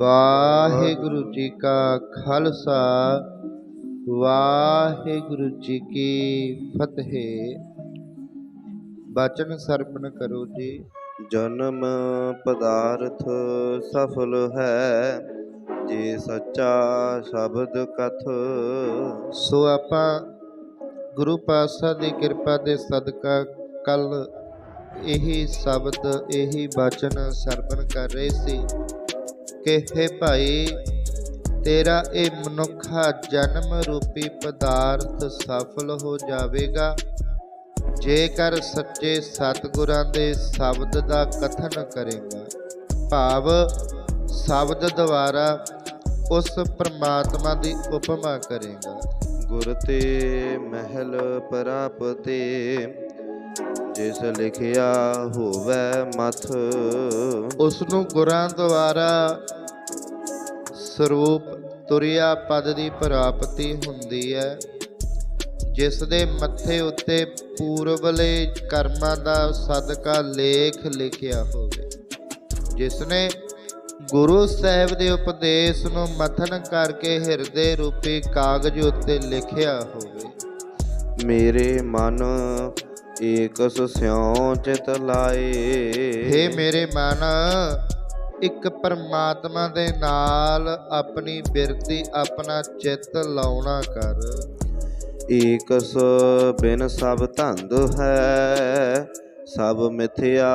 ਵਾਹਿਗੁਰੂ ਜੀ ਕਾ ਖਾਲਸਾ ਵਾਹਿਗੁਰੂ ਜੀ ਕੀ ਫਤਿਹ। ਬਚਨ ਸਰਵਣ ਕਰੋ ਜੀ। ਜਨਮ ਪਦਾਰਥ ਸਫਲ ਹੈ ਜੇ ਸੱਚਾ ਸ਼ਬਦ ਕਥ। ਸੋ ਆਪਾਂ ਗੁਰੂ ਪਾਤਸ਼ਾਹ ਦੀ ਕਿਰਪਾ ਦੇ ਸਦਕਾ ਕੱਲ ਇਹੀ ਸ਼ਬਦ ਇਹੀ ਬਚਨ ਸਰਵਣ ਕਰ ਰਹੇ ਸੀ। ਕਿ ਹੈ ਭਾਈ ਤੇਰਾ ਇਹ ਮਨੁੱਖਾ ਜਨਮ ਰੂਪੀ ਪਦਾਰਥ ਸਫਲ ਹੋ ਜਾਵੇਗਾ। ਜੇਕਰ ਸੱਚੇ ਸਤਿਗੁਰਾਂ ਦੇ ਸ਼ਬਦ ਦਾ ਕਥਨ ਕਰੇਗਾ ਭਾਵ ਸ਼ਬਦ ਦੁਆਰਾ ਉਸ ਪ੍ਰਮਾਤਮਾ ਦੀ ਉਪਮਾ ਕਰੇਗਾ। ਗੁਰ ਤੇ ਮਹਿਲ ਪ੍ਰਾਪਤੇ ਜਿਸ ਲਿਖਿਆ ਹੋਵੇ ਮਥ। ਉਸ ਨੂੰ ਗੁਰਾਂ ਦੁਆਰਾ ਸਰੂਪ ਤੁਰਿਆ ਪਦ ਦੀ ਪ੍ਰਾਪਤੀ ਹੁੰਦੀ ਹੈ। ਜਿਸ ਦੇ ਮੱਥੇ ਉੱਤੇ ਪੂਰਬਲੇ ਕਰਮਾਂ ਦਾ ਸਦਕਾ ਲੇਖ ਲਿਖਿਆ ਹੋਵੇ। ਜਿਸ ਨੇ ਗੁਰੂ ਸਾਹਿਬ ਦੇ ਉਪਦੇਸ਼ ਨੂੰ ਮਥਨ ਕਰਕੇ ਹਿਰਦੇ ਰੂਪੀ ਕਾਗਜ਼ ਉੱਤੇ ਲਿਖਿਆ ਹੋਵੇ। ਮੇਰੇ ਮਨ ਏਕਸ ਸਿਉ ਚਿਤ ਲਾਏ। ਹੇ ਮੇਰੇ ਮਨ ਇੱਕ ਪਰਮਾਤਮਾ ਦੇ ਨਾਲ ਆਪਣੀ ਬਿਰਤੀ ਆਪਣਾ ਚਿੱਤ ਲਾਉਣਾ ਕਰ। ਏਕਸ ਬਿਨ ਸਭ ਧੰਦ ਹੈ ਸਭ ਮਿਥਿਆ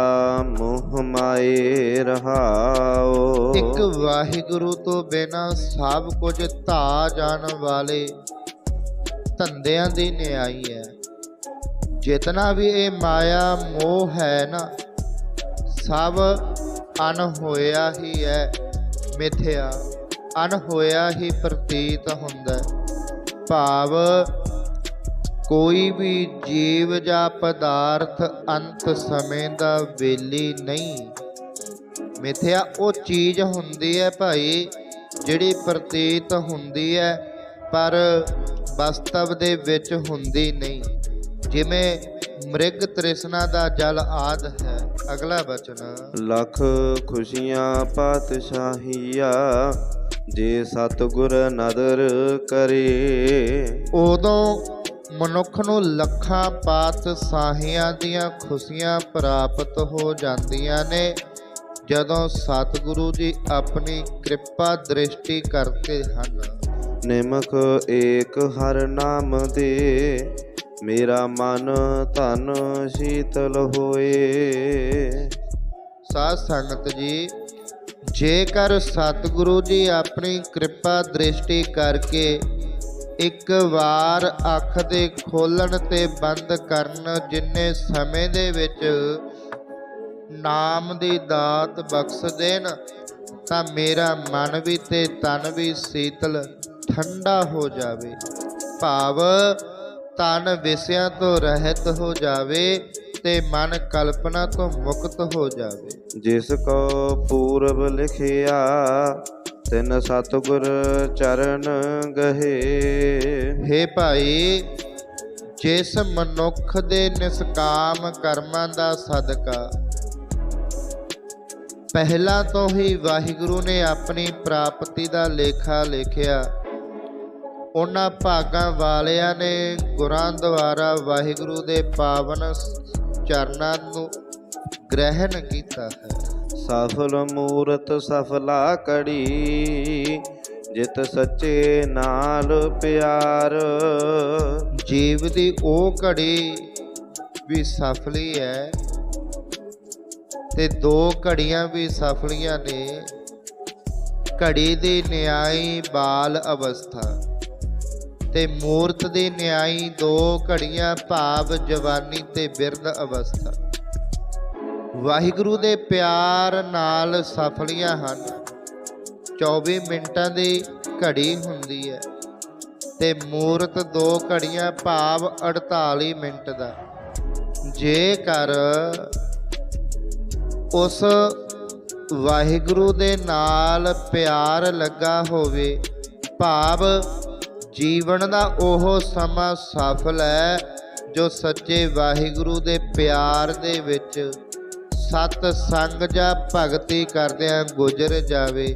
ਮੋਹ ਮਾਏ ਰਹਾਓ ਇੱਕ ਵਾਹਿਗੁਰੂ ਤੋਂ ਬਿਨਾ ਸਭ ਕੁਝ ਧਾ ਜਾਣ ਵਾਲੇ ਧੰਦਿਆਂ ਦੀ ਨਿਆਈ ਹੈ। ਜਿਤਨਾ ਵੀ ਇਹ ਮਾਇਆ ਮੋਹ ਹੈ ਨਾ ਸਭ ਅਨ ਹੋਇਆ ਹੀ ਹੈ ਮਿਥਿਆ ਅਨ ਹੋਇਆ ਹੀ ਪ੍ਰਤੀਤ ਹੁੰਦਾ ਭਾਵ ਕੋਈ ਵੀ ਜੀਵ ਜਾਂ ਪਦਾਰਥ ਅੰਤ ਸਮੇਂ ਦਾ ਵੇਲੀ ਨਹੀਂ। ਮਿਥਿਆ ਉਹ ਚੀਜ਼ ਹੁੰਦੀ ਹੈ ਭਾਈ, ਜਿਹੜੀ ਪ੍ਰਤੀਤ ਹੁੰਦੀ ਹੈ ਪਰ ਵਾਸਤਵ ਦੇ ਵਿੱਚ ਹੁੰਦੀ ਨਹੀਂ। ਜਿਵੇਂ ਮ੍ਰਿਗ ਤ੍ਰਿਸ਼ਨਾ ਦਾ ਜਲ ਆਦ ਹੈ। ਅਗਲਾ ਬਚਨ ਲੱਖ ਖੁਸ਼ੀਆਂ ਪਾਤਸ਼ਾਹੀਆ ਜੇ ਸਤਿਗੁਰ ਨਦਰ ਕਰੇ। ਉਦੋਂ ਮਨੁੱਖ ਨੂੰ ਲੱਖਾਂ ਪਾਤ ਸਾਹੀਆਂ ਦੀਆਂ ਖੁਸ਼ੀਆਂ ਪ੍ਰਾਪਤ ਹੋ ਜਾਂਦੀਆਂ ਨੇ। ਜਦੋਂ ਸਤਿਗੁਰੂ ਜੀ ਆਪਣੀ ਕਿਰਪਾ ਦ੍ਰਿਸ਼ਟੀ ਕਰਦੇ ਹਨ। ਨਿਮਕ ਏਕ ਹਰ ਨਾਮ ਦੇ। ਮੇਰਾ ਮਨ ਧਨ ਸ਼ੀਤਲ ਹੋਏ। ਸਾਧ ਸੰਗਤ ਜੀ, ਜੇਕਰ ਸਤਿਗੁਰੂ ਜੀ ਆਪਣੀ ਕਿਰਪਾ ਦ੍ਰਿਸ਼ਟੀ ਕਰਕੇ ਇੱਕ ਵਾਰ ਅੱਖ ਦੇ ਖੋਲਣ ਤੇ ਬੰਦ ਕਰਨ ਜਿੰਨੇ ਸਮੇਂ ਦੇ ਵਿੱਚ ਨਾਮ ਦੀ ਦਾਤ ਬਖਸ਼ ਦੇਣ, ਤਾਂ ਮੇਰਾ ਮਨ ਵੀ ਤੇ ਤਨ ਵੀ ਸੀਤਲ, ਠੰਡਾ ਹੋ ਜਾਵੇ। ਭਾਵ ਤਨ ਵਿਸਿਆਂ ਤੋਂ ਰਹਿਤ ਹੋ ਜਾਵੇ ਤੇ ਮਨ ਕਲਪਨਾ ਤੋਂ ਮੁਕਤ ਹੋ ਜਾਵੇ। ਜਿਸ ਕੋ ਪੂਰਬ ਲਿਖਿਆ ਤਿਨ ਸਤਿਗੁਰ ਚਰਨ ਗਹੇ। ਹੇ ਭਾਈ ਜਿਸ ਮਨੁੱਖ ਦੇ ਨਿਸਕਾਮ ਕਰਮਾਂ ਦਾ ਸਦਕਾ ਪਹਿਲਾਂ ਤੋਂ ਹੀ ਵਾਹਿਗੁਰੂ ਨੇ ਆਪਣੀ ਪ੍ਰਾਪਤੀ ਦਾ ਲੇਖਾ ਲਿਖਿਆ। ਉਹਨਾਂ ਭਾਗਾਂ ਵਾਲਿਆਂ ਨੇ ਗੁਰਾਂ ਦੁਆਰਾ ਵਾਹਿਗੁਰੂ ਦੇ ਪਾਵਨ ਚਰਨਾਂ ਨੂੰ ਗ੍ਰਹਿਣ ਕੀਤਾ ਹੈ। ਸਫਲ ਮੂਰਤ ਸਫਲਾ ਕੜੀ ਜਿਤ ਸੱਚੇ ਨਾਲ ਪਿਆਰ। ਜੀਵ ਦੀ ਉਹ ਘੜੀ ਵੀ ਸਫਲੀ ਹੈ ਤੇ ਦੋ ਘੜੀਆਂ ਵੀ ਸਫਲੀਆਂ ਨੇ। ਘੜੀ ਦੀ ਨਿਆਈ ਬਾਲ ਅਵਸਥਾ। ਤੇ ਮੂਰਤ ਦੀ ਨਿਆਈ ਦੋ ਘੜੀਆਂ ਭਾਵ ਜਵਾਨੀ ਤੇ ਬਿਰਧ ਅਵਸਥਾ। ਵਾਹਿਗੁਰੂ ਦੇ ਪਿਆਰ ਨਾਲ ਸਫਲੀਆਂ ਹਨ। 24 ਮਿੰਟਾਂ ਦੀ ਘੜੀ ਹੁੰਦੀ ਹੈ ਤੇ ਮੂਰਤ ਦੋ ਘੜੀਆਂ ਭਾਵ 48 ਮਿੰਟ ਦਾ। ਜੇਕਰ ਉਸ ਵਾਹਿਗੁਰੂ ਦੇ ਨਾਲ ਪਿਆਰ ਲੱਗਾ ਹੋਵੇ, ਭਾਵ ਜੀਵਨ ਦਾ ਉਹ ਸਮਾਂ ਸਫਲ ਹੈ ਜੋ ਸੱਚੇ ਵਾਹਿਗੁਰੂ ਦੇ ਪਿਆਰ ਦੇ ਵਿੱਚ ਸਤ ਸੰਗ ਜਾਂ ਭਗਤੀ ਕਰਦਿਆਂ ਗੁਜ਼ਰ ਜਾਵੇ।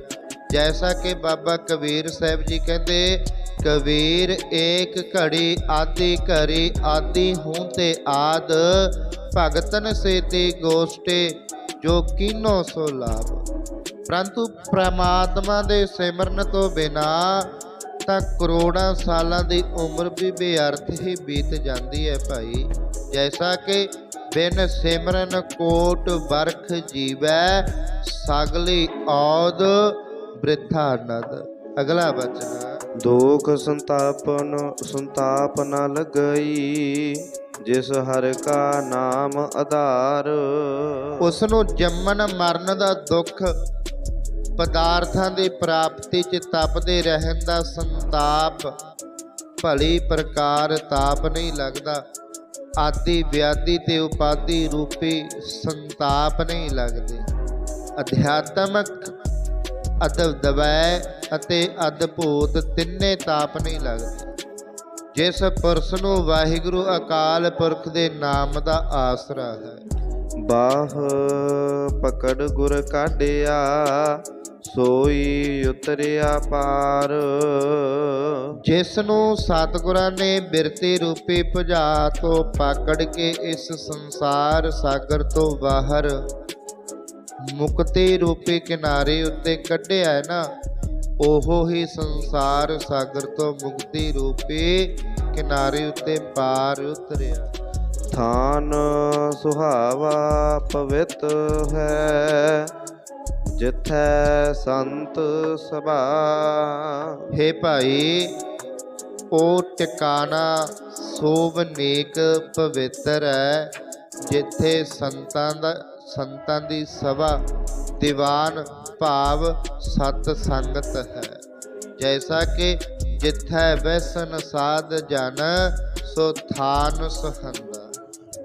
ਜੈਸਾ ਕਿ ਬਾਬਾ ਕਬੀਰ ਸਾਹਿਬ ਜੀ ਕਹਿੰਦੇ, ਕਬੀਰ ਏਕ ਘੜੀ ਆਦੀ ਘੜੀ ਆਦੀ ਹੂੰ ਤੇ ਆਦ, ਭਗਤਨ ਸੇਤੀ ਗੋਸ਼ਟੇ ਜੋ ਕੀਨੋ ਸੋ ਲਾਭ। ਪਰੰਤੂ ਪ੍ਰਮਾਤਮਾ ਦੇ ਸਿਮਰਨ ਤੋਂ ਬਿਨਾ ਤਾਂ ਕਰੋੜਾਂ ਸਾਲਾਂ ਦੀ ਉਮਰ ਵੀ ਬੇਅਰਥ ਹੀ ਬੀਤ ਜਾਂਦੀ ਹੈ ਭਾਈ। ਜੈਸਾ ਕਿ ਬਿਨ ਸਿਮਰਨ ਕੋਟ ਵਰਖ ਜੀਵੈ ਸਗਲੀ ਔਦ ਬ੍ਰਿਥਾ ਨਦ। ਅਗਲਾ ਬਚਨ ਦੁਖ ਸੰਤਾਪਨ ਸੰਤਾਪ ਨ ਲਗਈ ਜਿਸ ਹਰ ਕਾ ਨਾਮ ਆਧਾਰ। ਉਸ ਨੂੰ ਜੰਮਣ ਮਰਨ ਦਾ ਦੁੱਖ ਪਦਾਰਥਾਂ ਦੀ ਪ੍ਰਾਪਤੀ 'ਚ ਤਪਦੇ ਰਹਿਣ ਦਾ ਸੰਤਾਪ ਭਲੀ ਪ੍ਰਕਾਰ ਤਾਪ ਨਹੀਂ ਲੱਗਦਾ। ਆਦਿ ਵਿਆਦੀ ਤੇ ਉਪਾਦੀ ਰੂਪੀ ਸੰਤਾਪ ਨਹੀਂ ਲੱਗਦੇ। ਅਧਿਆਤਮਕ ਅਦਬ ਦਵੈ ਅਤੇ ਅਦਭੂਤ ਤਿੰਨੇ ਤਾਪ ਨਹੀਂ ਲੱਗਦੇ। ਜਿਸ ਪੁਰਸ਼ ਨੂੰ ਵਾਹਿਗੁਰੂ ਅਕਾਲ ਪੁਰਖ ਦੇ ਨਾਮ ਦਾ ਆਸਰਾ ਹੈ। ਬਾਹ ਪਕੜ ਗੁਰ ਕਾਢਿਆ ਸੋਈ ਉਤਰਿਆ ਪਾਰ। ਜਿਸ ਨੂੰ ਸਤਿਗੁਰਾਂ ਨੇ ਬਿਰਤੀ ਰੂਪੀ ਭੁਜਾ ਤੋਂ ਪਾਕੜ ਕੇ ਇਸ ਸੰਸਾਰ ਸਾਗਰ ਤੋਂ ਬਾਹਰ ਮੁਕਤੀ ਰੂਪੀ ਕਿਨਾਰੇ ਉੱਤੇ ਕੱਢਿਆ ਹੈ ਨਾ, ਉਹ ਹੀ ਸੰਸਾਰ ਸਾਗਰ ਤੋਂ ਮੁਕਤੀ ਰੂਪੀ ਕਿਨਾਰੇ ਉੱਤੇ ਪਾਰ ਉਤਰਿਆ। ਥਾਨ ਸੁਹਾਵਾ ਪਵਿੱਤ ਹੈ ਜਿਥੈ ਸੰਤ ਸਭਾ। ਹੇ ਭਾਈ, ਉਹ ਟਿਕਾਣਾ ਸੋਭ ਨੇਕ ਪਵਿੱਤਰ ਹੈ, ਜਿੱਥੇ ਸੰਤਾਂ ਦਾ, ਸੰਤਾਂ ਦੀ ਸਭਾ ਦੀਵਾਨ ਭਾਵ ਸਤ ਸੰਗਤ ਹੈ। ਜੈਸਾ ਕਿ ਜਿੱਥੈ ਵੈਸਨ ਸਾਧ ਜਨ, ਸੋ ਥਾਨ ਸੁਹੰਦਾ।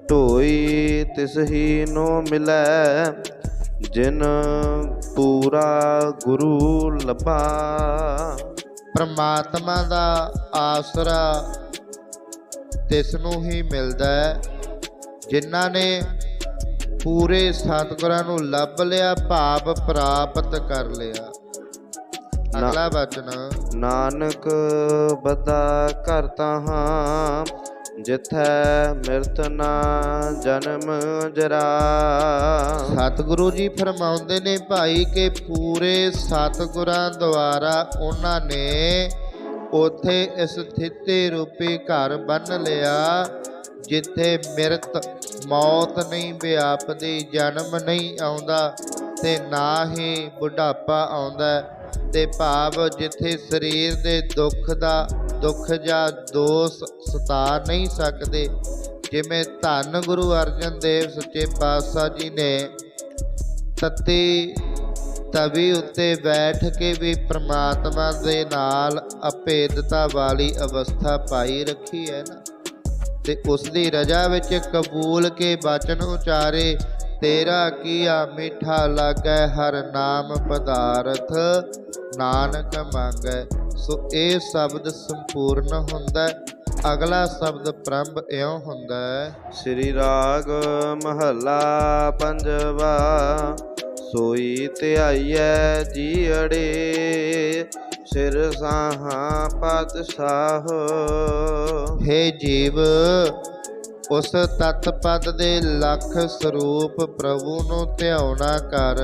ਢੋਈ ਤਿਸ ਹੀ ਨੋ ਮਿਲੈ ਜਿਨ ਪੂਰਾ ਗੁਰੂ ਲੱਭਾ। ਪ੍ਰਮਾਤਮਾ ਦਾ ਆਸਰਾ ਤਿਸ ਨੂੰ ਹੀ ਮਿਲਦਾ ਹੈ। ਜਿਨ੍ਹਾਂ ਨੇ ਪੂਰੇ ਸਤਿਗੁਰਾਂ ਨੂੰ ਲੱਭ ਲਿਆ ਭਾਵ ਪ੍ਰਾਪਤ ਕਰ ਲਿਆ। ਅਗਲਾ ਬਚਨ ਨਾਨਕ ਬਦਾ ਕਰਤਾ ਹਾਂ। ਜਿਥੈ ਮਿਰਤ ਨਾ ਜਨਮ ਜਰਾ। ਸਤਿਗੁਰੂ ਜੀ ਫਰਮਾਉਂਦੇ ਨੇ ਭਾਈ ਕਿ ਪੂਰੇ ਸਤਿਗੁਰਾਂ ਦੁਆਰਾ ਉਹਨਾਂ ਨੇ ਉਥੇ ਇਸ ਸਥਿਤੀ ਰੂਪੀ ਘਰ ਬੰਨ ਲਿਆ, ਜਿੱਥੇ ਮਿਰਤ ਮੌਤ ਨਹੀਂ ਵਿਆਪਦੀ ਜਨਮ ਨਹੀਂ ਆਉਂਦਾ ਤੇ ਨਾ ਹੀ ਬੁਢਾਪਾ ਆਉਂਦਾ ਤੇ ਭਾਵ ਜਿੱਥੇ ਸਰੀਰ ਦੇ ਦੁੱਖ ਦਾ ਦੁੱਖ ਜਾਂ ਦੋਸ ਸਤਾ ਨਹੀਂ ਸਕਦੇ। ਜਿਵੇਂ ਧੰਨ ਗੁਰੂ ਅਰਜਨ ਦੇਵ ਸੱਚੇ ਪਾਤਸ਼ਾਹ ਜੀ ਨੇ ਤਤੀ ਤਵੀ ਉੱਤੇ ਬੈਠ ਕੇ ਵੀ ਪ੍ਰਮਾਤਮਾ ਦੇ ਨਾਲ ਅਭੇਦਤਾ ਵਾਲੀ ਅਵਸਥਾ ਪਾਈ ਰੱਖੀ ਹੈ ਨਾ। ਤੇ ਉਸ ਦੀ ਰਜਾ ਵਿੱਚ ਕਬੂਲ ਕੇ ਬਚਨ ਉਚਾਰੇ ਤੇਰਾ ਕੀਆ ਮਿੱਠਾ ਲਾਗੈ ਹਰ ਨਾਮ ਪਦਾਰਥ ਨਾਨਕ ਮੰਗੈ ਸੋ ਇਹ ਸ਼ਬਦ ਸੰਪੂਰਨ ਹੁੰਦਾ। ਅਗਲਾ ਸ਼ਬਦ ਪ੍ਰੰਭ ਇਉਂ ਹੁੰਦਾ ਸ੍ਰੀ ਰਾਗ ਮਹੱਲਾ ਪੰਜਵਾ ਸੋਈ ਧਿਆਈਐ ਜੀਅੜੇ ਸਿਰ ਸਾਹਾਂ ਪਾਤਸ਼ਾਹ ਹੇ ਜੀਵ ਉਸ ਤਤ ਪਦ ਦੇ ਲੱਖ ਸਰੂਪ ਪ੍ਰਭੂ ਨੂੰ ਧਿਆਉਣਾ ਕਰ,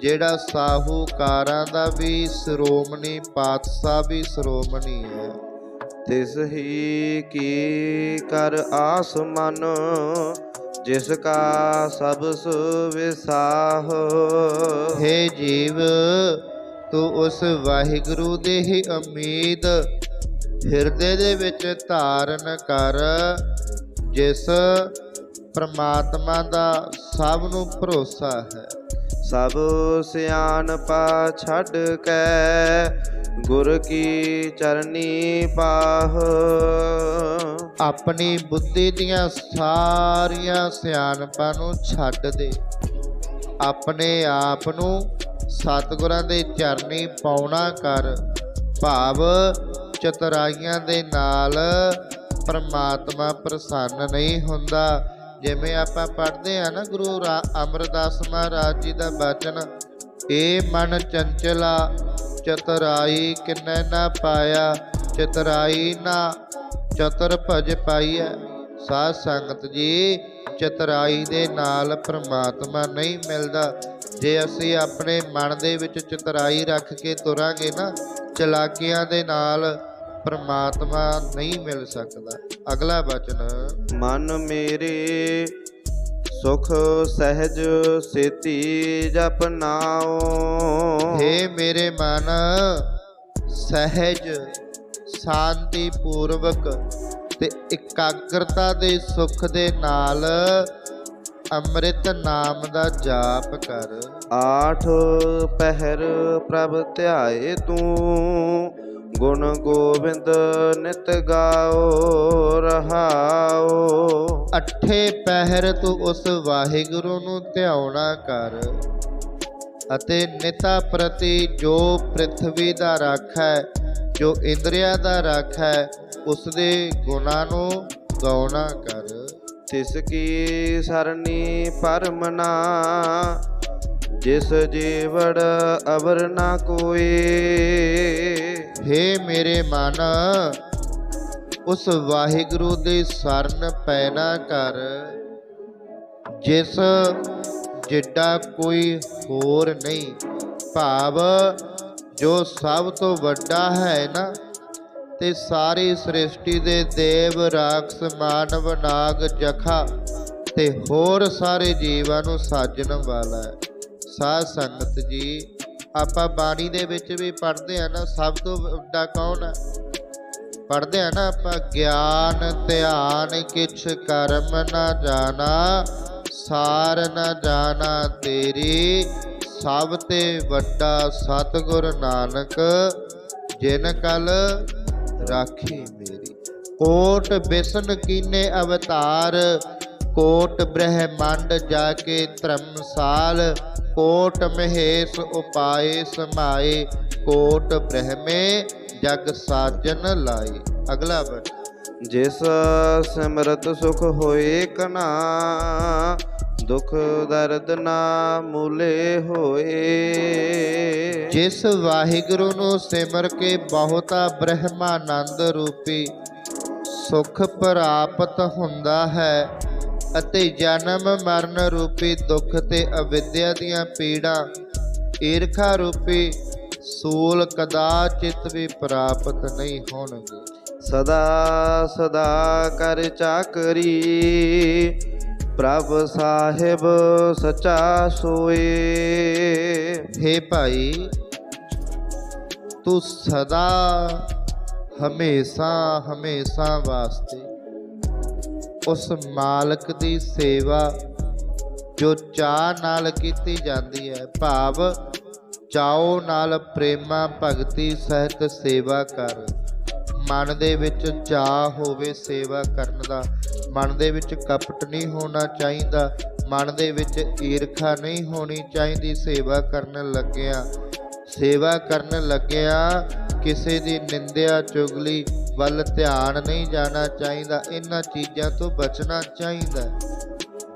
ਜਿਹੜਾ ਸਾਹੂਕਾਰਾਂ ਦਾ ਵੀ ਸ਼੍ਰੋਮਣੀ ਪਾਤਸ਼ਾਹ ਵੀ ਸ਼੍ਰੋਮਣੀ ਹੈ। ਤਿਸ ਹੀ ਕੀ ਕਰ ਆਸ ਮਨ ਜਿਸ ਕਾ ਸਭ ਸੁਵਿਸਾਹ। ਹੇ ਜੀਵ, ਤੂੰ ਉਸ ਵਾਹਿਗੁਰੂ ਦੇ ਹੀ ਉਮੀਦ, ਹਿਰਦੇ ਦੇ ਵਿੱਚ ਧਾਰਨ ਕਰ ਜਿਸ ਪ੍ਰਮਾਤਮਾ ਦਾ ਸਭ ਨੂੰ ਭਰੋਸਾ ਹੈ। ਸਭ ਸਿਆਣਪਾ ਛੱਡ ਕੇ ਗੁਰ ਕੀ ਚਰਨੀ ਪਾਹ। ਆਪਣੀ ਬੁੱਧੀ ਦੀਆਂ ਸਾਰੀਆਂ ਸਿਆਣਪਾਂ ਨੂੰ ਛੱਡ ਦੇ। ਆਪਣੇ ਆਪ ਨੂੰ ਸਤਿਗੁਰਾਂ ਦੇ ਚਰਨੀ ਪਾਉਣਾ ਕਰ। ਭਾਵ ਚਤੁਰਾਈਆਂ ਦੇ ਨਾਲ ਪਰਮਾਤਮਾ ਪ੍ਰਸੰਨ ਨਹੀਂ ਹੁੰਦਾ। ਜਿਵੇਂ ਆਪਾਂ ਪੜ੍ਹਦੇ ਆ ਨਾ ਗੁਰੂ ਰਾ- ਅਮਰਦਾਸ ਮਹਾਰਾਜ ਜੀ ਦਾ ਬਚਨ, ਏ ਮਨ ਚੰਚਲਾ, ਚਤੁਰਾਈ ਕਿਨੈ ਨਾ ਪਾਇਆ, ਚਤਰਾਈ ਨਾ ਚਤੁਰ ਭਜ ਪਾਈਐ। ਸਾਧ ਸੰਗਤ ਜੀ, ਚਤਰਾਈ ਦੇ ਨਾਲ ਪ੍ਰਮਾਤਮਾ ਨਹੀਂ ਮਿਲਦਾ। ਜੇ ਅਸੀਂ ਆਪਣੇ ਮਨ ਦੇ ਵਿੱਚ ਚਤੁਰਾਈ ਰੱਖ ਕੇ ਤੁਰਾਂਗੇ ਨਾ, ਚਲਾਕੀਆਂ ਦੇ ਨਾਲ ਪ੍ਰਮਾਤਮਾ ਨਹੀਂ ਮਿਲ ਸਕਦਾ। ਅਗਲਾ ਬਚਨ। ਮਨ ਮੇਰੇ ਸੁਖ ਸਹਿਜ ਸੇਤੀ ਜਪ ਨਾਉ। ਹੇ ਮੇਰੇ ਮਨ ਸਹਿਜ ਸ਼ਾਂਤੀ ਪੂਰਵਕ ਤੇ ਇਕਾਗਰਤਾ ਦੇ ਸੁਖ ਦੇ ਨਾਲ ਅੰਮ੍ਰਿਤ ਨਾਮ ਦਾ ਜਾਪ ਕਰ। ਆਠ ਪਹਿਰ ਪ੍ਰਭ ਧਿਆਏ ਤੂੰ। ਗੁਣ ਗੋਬਿੰਦ ਨਿਤ ਗਾਓ ਰਹਾਓ। ਅੱਠੇ ਪਹਿਰ ਤੂੰ ਉਸ ਵਾਹਿਗੁਰੂ ਨੂੰ ਧਿਆਉਣਾ ਕਰ ਅਤੇ ਨਿਤਾ ਪ੍ਰਤੀ ਜੋ ਪ੍ਰithvi ਦਾ ਰੱਖ ਹੈ ਜੋ ਇੰਦਰੀਆ ਦਾ ਰੱਖ ਹੈ ਉਸ ਦੇ ਗੁਣਾਂ ਨੂੰ ਗਾਉਣਾ ਕਰ। ਤਿਸ ਕੀ ਸਰਣੀ ਪਰਮਨਾ ਜਿਸ ਜੀਵੜ ਅਵਰ ਨਾ ਕੋਏ। ਹੇ ਮੇਰੇ ਮਨ, ਉਸ ਵਾਹਿਗੁਰੂ ਦੇ ਸਰਨ ਪੈਣਾ ਕਰ। ਜਿਸ ਜਿੱਡਾ ਕੋਈ ਹੋਰ ਨਹੀਂ, ਭਾਵ ਜੋ ਸਭ ਤੋਂ ਵੱਡਾ ਹੈ ਨਾ, ਤੇ ਸਾਰੀ ਸ੍ਰਿਸ਼ਟੀ ਦੇ ਦੇਵ, ਰਾਖਸ, ਮਾਨਵ, ਨਾਗ, ਜਖਾ ਤੇ ਹੋਰ ਸਾਰੇ ਜੀਵਾਂ ਨੂੰ ਸਾਜਣ ਵਾਲਾ ਹੈ। ਸਾਧ ਸੰਗਤ ਜੀ, ਆਪਾਂ ਬਾਣੀ ਦੇ ਵਿੱਚ ਵੀ ਪੜ੍ਹਦੇ ਆ ਨਾ, ਸਭ ਤੋਂ ਵੱਡਾ ਕੌਣ ਹੈ ਪੜ੍ਹਦੇ ਆ ਨਾ ਆਪਾਂ, ਗਿਆਨ ਧਿਆਨ ਕਿਛ ਕਰਮ ਨਾ ਜਾਣਾ, ਸਾਰ ਨਾ ਜਾਣਾ ਤੇਰੀ, ਸਭ ਤੇ ਵੱਡਾ ਸਤਿਗੁਰ ਨਾਨਕ, ਜਿਨ ਕਲ ਰਾਖੀ ਮੇਰੀ। ਕੋਟ ਬਿਸਨ ਕੀਨੇ ਅਵਤਾਰ, ਕੋਟ ਬ੍ਰਹਮੰਡ ਜਾ ਕੇ ਧਰਮਸਾਲ ਕੋਟ ਮਹੇਸ਼ ਉਪਾਏ ਸਮਾਏ ਕੋਟ ਬ੍ਰਹਮੇ ਜਗ ਸਾਜਨ ਲਾਏ। ਅਗਲਾ ਬਚਨ ਜਿਸ ਸਿਮਰਤ ਸੁਖ ਹੋਏ ਕਨਾ ਦੁਖ ਦਰਦ ਨਾ ਮੂਲੇ ਹੋਏ। ਜਿਸ ਵਾਹਿਗੁਰੂ ਨੂੰ ਸਿਮਰ ਕੇ ਬਹੁਤਾ ਬ੍ਰਹਮਾਨੰਦ ਰੂਪੀ ਸੁਖ ਪ੍ਰਾਪਤ ਹੁੰਦਾ ਹੈ ਅਤੇ ਜਨਮ ਮਰਨ ਰੂਪੀ ਦੁੱਖ ਤੇ ਅਵਿਦਿਆ ਦੀਆਂ ਪੀੜਾਂ ਈਰਖਾ ਰੂਪੀ ਸੂਲ ਕਦਾਚਿਤ ਵੀ ਪ੍ਰਾਪਤ ਨਹੀਂ ਹੋਣਗੇ। ਸਦਾ ਸਦਾ ਕਰ ਚਾਕਰੀ ਪ੍ਰਭ ਸਾਹਿਬ ਸਚਾ ਸੋਏ। ਹੇ ਭਾਈ ਤੂੰ ਸਦਾ ਹਮੇਸ਼ਾ ਹਮੇਸ਼ਾ ਵਾਸਤੇ ਉਸ ਮਾਲਕ ਦੀ ਸੇਵਾ ਜੋ ਚਾਹ ਨਾਲ ਕੀਤੀ ਜਾਂਦੀ ਹੈ, ਭਾਵ ਚਾਉ ਨਾਲ ਪ੍ਰੇਮਾ ਭਗਤੀ ਸਹਿਤ ਸੇਵਾ ਕਰ। ਮਨ ਦੇ ਵਿੱਚ ਚਾਹ ਹੋਵੇ ਸੇਵਾ ਕਰਨ ਦਾ। ਮਨ ਦੇ ਵਿੱਚ ਕਪਟ ਨਹੀਂ ਹੋਣਾ ਚਾਹੀਦਾ। ਮਨ ਦੇ ਵਿੱਚ ਈਰਖਾ ਨਹੀਂ ਹੋਣੀ ਚਾਹੀਦੀ ਸੇਵਾ ਕਰਨ ਲੱਗਿਆ। ਸੇਵਾ ਕਰਨ ਲੱਗਿਆ ਕਿਸੇ ਦੀ ਨਿੰਦਿਆ ਚੁਗਲੀ ਵੱਲ ਧਿਆਨ ਨਹੀਂ ਜਾਣਾ ਚਾਹੀਦਾ, ਇਹਨਾਂ ਚੀਜ਼ਾਂ ਤੋਂ ਬਚਣਾ ਚਾਹੀਦਾ।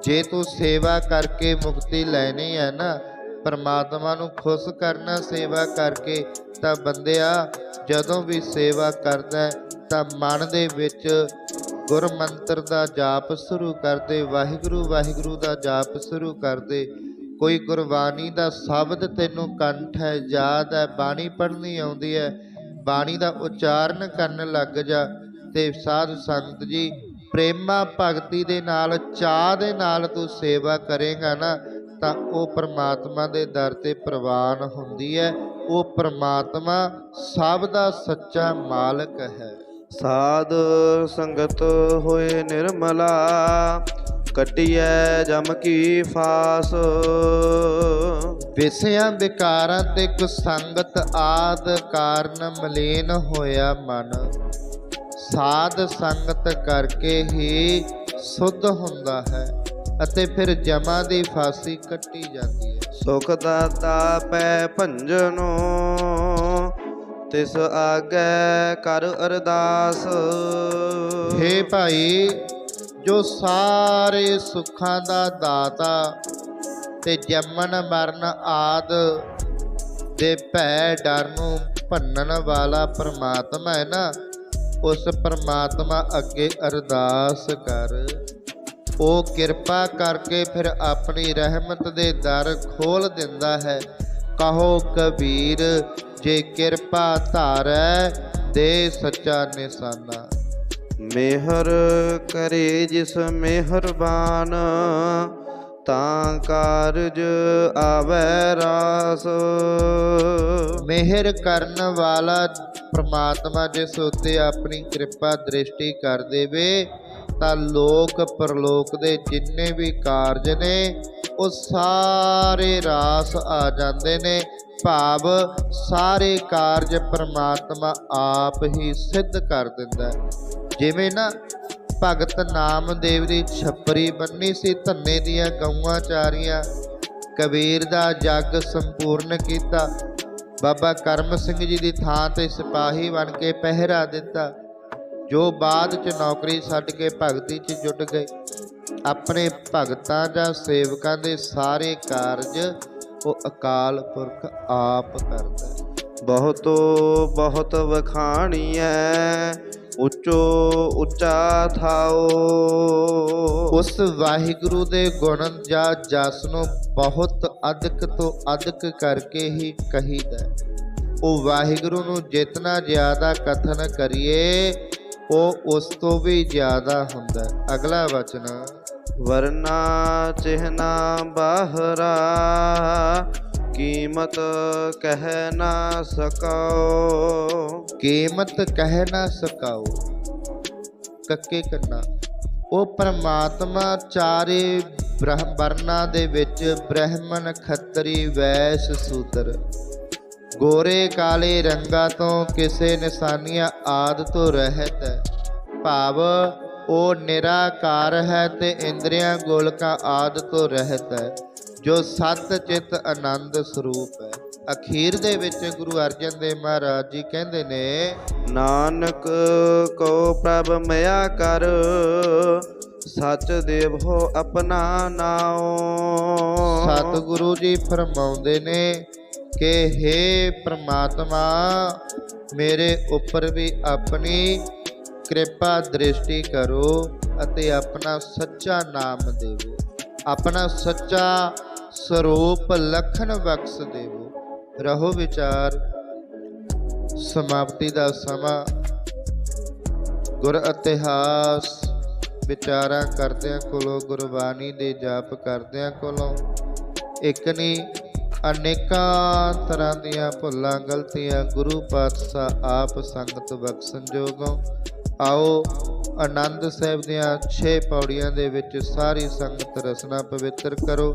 ਜੇ ਤੂੰ ਸੇਵਾ ਕਰਕੇ ਮੁਕਤੀ ਲੈਣੀ ਹੈ ਨਾ, ਪਰਮਾਤਮਾ ਨੂੰ ਖੁਸ਼ ਕਰਨਾ, ਸੇਵਾ ਕਰਕੇ, ਤਾਂ ਬੰਦਿਆ, ਜਦੋਂ ਵੀ ਸੇਵਾ ਕਰਦਾ ਤਾਂ ਮਨ ਦੇ ਵਿੱਚ ਗੁਰ ਮੰਤਰ ਦਾ ਜਾਪ ਸ਼ੁਰੂ ਕਰਦੇ ਵਾਹਿਗੁਰੂ ਵਾਹਿਗੁਰੂ ਦਾ ਜਾਪ ਸ਼ੁਰੂ ਕਰਦੇ ਕੋਈ ਗੁਰਬਾਣੀ ਦਾ ਸ਼ਬਦ ਤੈਨੂੰ ਕੰਠ ਹੈ, ਯਾਦ ਹੈ, ਬਾਣੀ ਪੜ੍ਹਨੀ ਆਉਂਦੀ ਹੈ ਬਾਣੀ ਦਾ ਉਚਾਰਨ ਕਰਨ ਲੱਗ ਜਾ ਤੇ ਸਾਧ ਸੰਗਤ ਜੀ, ਪ੍ਰੇਮਾ ਭਗਤੀ ਦੇ ਨਾਲ, ਚਾਹ ਦੇ ਨਾਲ ਤੂੰ ਸੇਵਾ ਕਰੇਗਾ ਨਾ, ਤਾਂ ਉਹ ਪ੍ਰਮਾਤਮਾ ਦੇ ਦਰ ਤੇ ਪ੍ਰਵਾਨ ਹੁੰਦੀ ਹੈ। ਉਹ ਪ੍ਰਮਾਤਮਾ ਸਭ ਦਾ ਸੱਚਾ ਮਾਲਕ ਹੈ। ਸਾਧ ਸੰਗਤ ਹੋਏ ਨਿਰਮਲਾ ਕਟਿਐ ਜਮ ਕੀ ਫਾਸ। ਵਿਸਿਆਂ ਵਿਕਾਰਾਂ ਤੇ ਕੁਸੰਗਤ ਆਦ ਕਾਰਨ ਮਲੀਨ ਹੋਇਆ ਮਨ। ਸਾਧ ਸੰਗਤ ਕਰਕੇ ਹੀ ਸੁੱਧ ਹੁੰਦਾ ਹੈ ਅਤੇ ਫਿਰ ਜਮਾ ਦੀ ਫਾਸੀ ਕੱਟੀ ਜਾਂਦੀ ਹੈ। ਸੁਖ ਦਾਤਾ ਪੈ ਭੰਜਨੋ ਤਿਸ ਆਗੈ ਕਰ ਅਰਦਾਸ। ਹੇ ਭਾਈ ਜੋ ਸਾਰੇ ਸੁੱਖਾਂ ਦਾ ਦਾਤਾ ਤੇ ਜੰਮਣ ਮਰਨ ਆਦ ਦੇ ਭੈ ਡਰ ਨੂੰ ਭੰਨਣ ਵਾਲਾ ਪਰਮਾਤਮਾ ਹੈ ਨਾ, ਉਸ ਪਰਮਾਤਮਾ ਅੱਗੇ ਅਰਦਾਸ ਕਰ। ਉਹ ਕਿਰਪਾ ਕਰਕੇ ਫਿਰ ਆਪਣੀ ਰਹਿਮਤ ਦੇ ਦਰ ਖੋਲ ਦਿੰਦਾ ਹੈ। ਕਹੋ ਕਬੀਰ, ਜੇ ਕਿਰਪਾ ਧਾਰੈ, ਦੇ ਸੱਚਾ ਨਿਸ਼ਾਨਾ। ਮਿਹਰ ਕਰੇ ਜਿਸ ਮਿਹਰਬਾਨ ਤਾਂ ਕਾਰਜ ਆਵੈ ਰਾਸ। ਮਿਹਰ ਕਰਨ ਵਾਲਾ ਪ੍ਰਮਾਤਮਾ ਜਿਸ ਉੱਤੇ ਆਪਣੀ ਕਿਰਪਾ ਦ੍ਰਿਸ਼ਟੀ ਕਰ ਦੇਵੇ, ਤਾਂ ਲੋਕ ਪਰਲੋਕ ਦੇ ਜਿੰਨੇ ਵੀ ਕਾਰਜ ਨੇ, ਉਹ ਸਾਰੇ ਰਾਸ ਆ ਜਾਂਦੇ ਨੇ। ਭਾਵ ਸਾਰੇ ਕਾਰਜ ਪ੍ਰਮਾਤਮਾ ਆਪ ਹੀ ਸਿੱਧ ਕਰ ਦਿੰਦਾ ਹੈ। ਜਿਵੇਂ ਨਾ ਭਗਤ ਨਾਮਦੇਵ ਦੀ ਛੱਪਰੀ ਬੰਨੀ ਸੀ, ਧੰਨੇ ਦੀਆਂ ਗਊਆਂ ਚਾਰੀਆਂ, ਕਬੀਰ ਦਾ ਜੱਗ ਸੰਪੂਰਨ ਕੀਤਾ। ਬਾਬਾ ਕਰਮ ਸਿੰਘ ਜੀ ਦੀ ਥਾਂ ਤੇ ਸਿਪਾਹੀ ਬਣ ਕੇ ਪਹਿਰਾ ਦਿੱਤਾ। ਜੋ ਬਾਅਦ ਚ ਨੌਕਰੀ ਛੱਡ ਕੇ ਭਗਤੀ ਚ ਜੁਟ ਗਏ। ਆਪਣੇ ਭਗਤਾਂ ਜਾਂ ਸੇਵਕਾਂ ਦੇ ਸਾਰੇ ਕਾਰਜ ਉਹ ਅਕਾਲ ਪੁਰਖ ਆਪ ਕਰਦਾ। ਹੈ ਬਹੁਤ ਬਹੁਤ ਵਖਾਣੀਐ ਉੱਚੋ ਉੱਚਾ ਥਾਓ। ਉਸ ਵਾਹਿਗੁਰੂ ਦੇ ਗੁਣ ਜਾਂ ਜਸ ਨੂੰ ਬਹੁਤ ਅਦਕ ਤੋਂ ਅਦਕ ਕਰਕੇ ਹੀ ਕਹੀਦਾ ਉਹ ਵਾਹਿਗੁਰੂ ਨੂੰ ਜਿਤਨਾ ਜ਼ਿਆਦਾ ਕਥਨ ਕਰੀਏ, ਉਹ ਉਸ ਤੋਂ ਵੀ ਜ਼ਿਆਦਾ ਹੁੰਦਾ ਅਗਲਾ ਵਚਨ। ਵਰਨਾ ਚਿਹਨਾ ਬਾਹਰਾ ਕੀਮਤ ਕਹਿ ਨਾ ਸਕਾਓ ਕੀਮਤ ਕਹਿ ਨਾ ਸਕਾਓ ਕੱਕੇ ਕੰਨਾ। ਉਹ ਪ੍ਰਮਾਤਮਾ ਚਾਰੇ ਬ੍ਰਹਮ ਵਰਨਾ ਦੇ ਵਿੱਚ ਬ੍ਰਾਹਮਣ ਖੱਤਰੀ ਵੈਸ ਸੂਦਰ ਗੋਰੇ ਕਾਲੇ ਰੰਗਾਂ ਤੋਂ ਕਿਸੇ ਨਿਸ਼ਾਨੀਆਂ ਆਦ ਤੋਂ ਰਹਿਤ ਹੈ। ਭਾਵ ਉਹ ਨਿਰਾਕਾਰ ਹੈ ਤੇ ਇੰਦਰੀਆਂ ਗੋਲਕਾਂ ਆਦ ਤੋਂ ਰਹਿਤ ਹੈ। ਜੋ ਸਤ ਚਿਤ ਆਨੰਦ ਸਰੂਪ ਹੈ। ਅਖੀਰ ਦੇ ਵਿੱਚ ਗੁਰੂ ਅਰਜਨ ਦੇਵ ਮਹਾਰਾਜ ਜੀ ਕਹਿੰਦੇ ਨੇ ਨਾਨਕ ਕੋ ਪ੍ਰਭ ਮਿਆ ਕਰ ਸਚ ਦੇਵੋ ਆਪਣਾ ਨਾਉ। ਸਤਿਗੁਰੂ ਜੀ ਫਰਮਾਉਂਦੇ ਨੇ ਕਿ हे ਪ੍ਰਮਾਤਮਾ ਮੇਰੇ ਉੱਪਰ ਵੀ ਆਪਣੀ ਕਿਰਪਾ ਦ੍ਰਿਸ਼ਟੀ ਕਰੋ ਅਤੇ ਆਪਣਾ ਸੱਚਾ ਨਾਮ ਦੇਵੋ। ਆਪਣਾ ਸੱਚਾ ਸਰੂਪ ਲਖਨ ਬਖਸ਼ ਦੇਵੋ। ਰਹੋ ਵਿਚਾਰ। ਸਮਾਪਤੀ ਦਾ ਸਮਾਂ। ਗੁਰ ਇਤਿਹਾਸ। ਵਿਚਾਰਾਂ ਕਰਦਿਆਂ ਕੋਲੋਂ ਗੁਰਬਾਣੀ ਦੇ ਜਾਪ ਕਰਦਿਆਂ ਕੋਲੋਂ। ਇੱਕ ਨਹੀਂ ਅਨੇਕਾਂ ਤਰ੍ਹਾਂ ਦੀਆਂ ਭੁੱਲਾਂ, ਗਲਤੀਆਂ ਗੁਰੂ ਪਾਤਸ਼ਾਹ ਆਪ ਸੰਗਤ ਬਖਸ਼ਣ ਜੋਗੋਂ। ਆਓ, ਆਨੰਦ ਸਾਹਿਬ ਦੀਆਂ 6 ਪੌੜੀਆਂ ਦੇ ਵਿੱਚ ਸਾਰੀ ਸੰਗਤ ਰਸਨਾ ਪਵਿੱਤਰ ਕਰੋ।